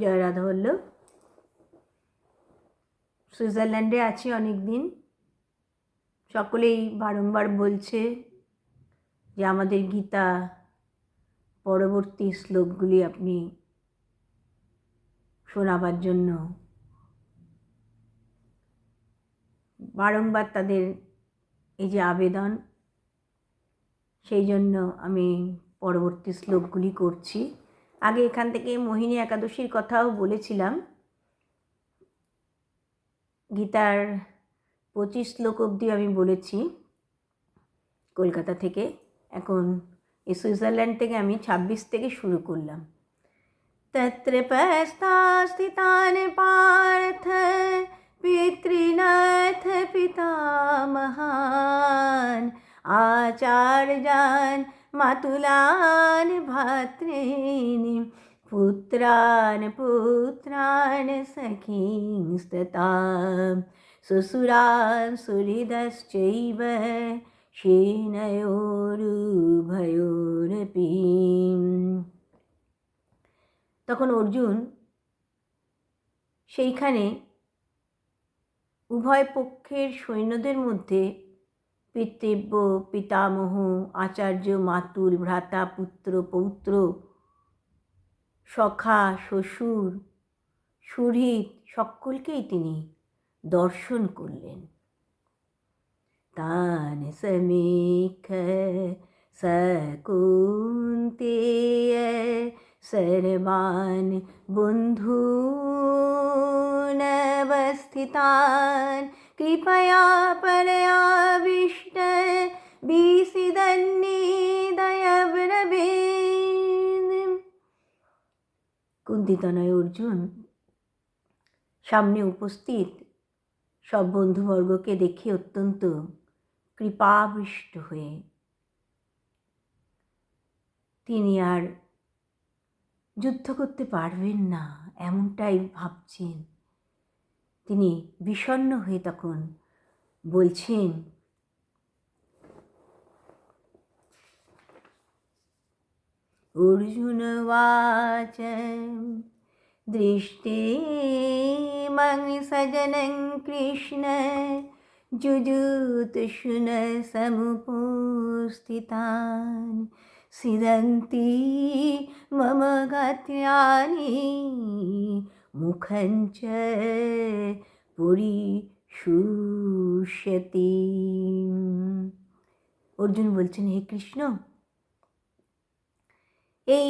জয় রাধা বল্লভ সুইজারল্যান্ডে আছি অনেক দিন সকলেই বারংবার বলছে যে আমাদের গীতা পরবর্তী শ্লোকগুলি আপনি শোনাবার জন্য বারংবার তাদের এই যে আবেদন, সেই জন্য আমি পরবর্তী শ্লোকগুলি করছি। আগে এখান থেকে মোহিনী একাদশীর কথাও বলেছিলাম। গীতার পঁচিশ শ্লোক অবধি আমি বলেছি। কলকাতা থেকে, এখন এই সুইজারল্যান্ড থেকে আমি ছাব্বিশ থেকে শুরু করলাম। তত্র পস্তাস্তিতান পার্থ পিতৃনাথ পিতামহান। আচার্যান মাতুলান ভাতॄনি পুত্রান পুত্রান সখীংস্ততা শ্বশুরান সুহৃদশ্চৈব সেনয়োরুভয়োরপি তখন অর্জুন সেইখানে উভয় পক্ষের সৈন্যদের মধ্যে পিতৃব্য পিতামহ আচার্য মাতুল ভ্রাতা পুত্র পৌত্র সখা শ্বশুর সুহৃদ সকলকেই তিনি দর্শন করলেন তান সমীখ সকুন্তেয় सर्वान् बन्धूनवस्थितान् कृपया परयाविष्ट বিসিদন্নিদয়ব্রবীন কুন্তিতনয় অর্জুন সামনে উপস্থিত সব বন্ধুবর্গকে দেখে অত্যন্ত কৃপাবৃষ্ট হয়ে তিনি আর যুদ্ধ করতে পারবেন না এমনটাই ভাবছেন তিনি বিষণ্ণ হয়ে তখন বলছেন অর্জুন দৃষ্টে সজনং কৃষ্ণ যুজুত শুন সমুপস্থিতান মুখঞ্চ অর্জুন বলছেন, হে কৃষ্ণ, এই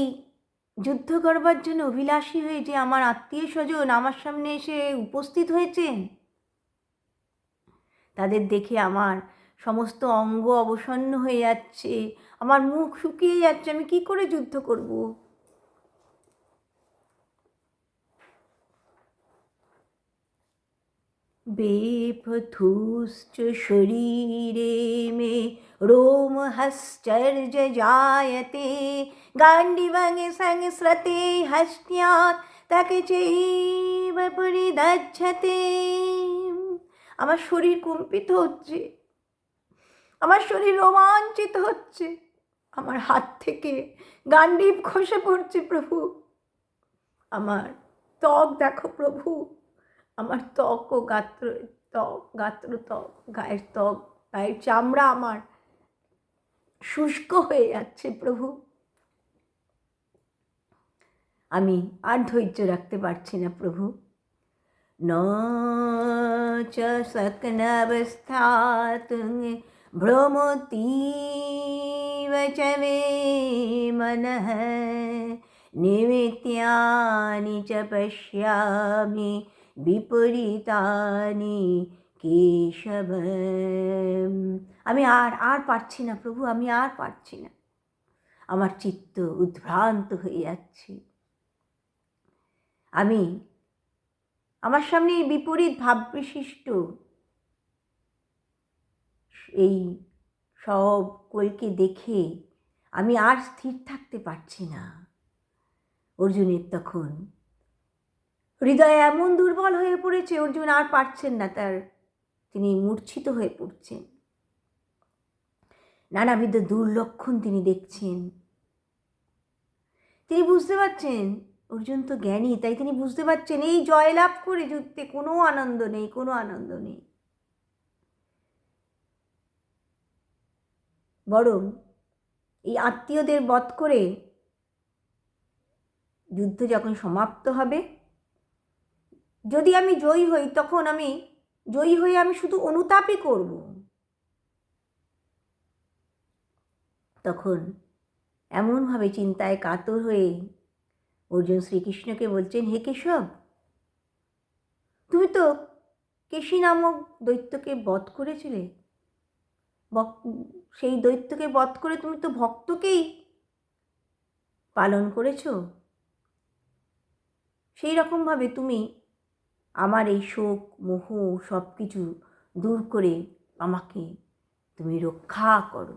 যুদ্ধ করবার জন্য অভিলাষী হয়ে যে আমার আত্মীয় স্বজন আমার সামনে এসে উপস্থিত হয়েছেন, তাদের দেখে আমার সমস্ত অঙ্গ অবসন্ন হয়ে যাচ্ছে, আমার মুখ শুকিয়ে যাচ্ছে, আমি কি করে যুদ্ধ করব? बेपथुश्च शरीरे मे रोमहश्चर्ज जायते गाण्डिवङ् संस्रते हस्त्यात् তাকে চৈব পরিদাচ্ছতে আমার শরীর কম্পিত হচ্ছে আমার শরীর রোমাঞ্চিত হচ্ছে আমার হাত থেকে গান্ডীব খসে পড়ছে প্রভু আমার ত্বক দেখো প্রভু আমার ত্বক ও গাত্র, ত্বক গাত্র ত্বক গায়ের ত্বক, গায়ের চামড়া আমার শুষ্ক হয়ে যাচ্ছে প্রভু। আমি আর ধৈর্য রাখতে পারছি না প্রভু। ন চ সকনবস্থাতুং ভ্রমতীব মে নিমিত্যানি চ পশ্যামি বিপরীতানি কেশব আমি আর আর পারছি না প্রভু, আমি আর পারছি না। আমার চিত্ত উদ্ভ্রান্ত হয়ে যাচ্ছে। আমি, আমার সামনে এই বিপরীত ভাববিশিষ্ট এই সব কলকে দেখে আমি আর স্থির থাকতে পারছি না। অর্জুনের তখন হৃদয় এমন দুর্বল হয়ে পড়েছে, অর্জুন আর পারছেন না তার। তিনি মূর্ছিত হয়ে পড়ছেন। নানাবিধ দুর্লক্ষণ তিনি দেখছেন। তিনি বুঝতে পারছেন, অর্জুন তো জ্ঞানী, তাই তিনি বুঝতে পারছেন, এই জয়লাভ করে যুদ্ধে কোনো আনন্দ নেই, কোনো আনন্দ নেই। বরং এই আত্মীয়দের বধ করে যুদ্ধ যখন সমাপ্ত হবে যদি আমি জয়ী হই, তখন আমি জয়ী হয়ে আমি শুধু অনুতাপই করব। তখন এমনভাবে চিন্তায় কাতর হয়ে অর্জুন শ্রীকৃষ্ণকে বলছেন, হে কেশব, তুমি তো কেশী নামক দৈত্যকে বধ করেছিলে। সেই দৈত্যকে বধ করে তুমি তো ভক্তকেই পালন করেছ। সেই রকমভাবে তুমি আমার এই শোক মোহ সব কিছু দূর করে আমাকে তুমি রক্ষা করো।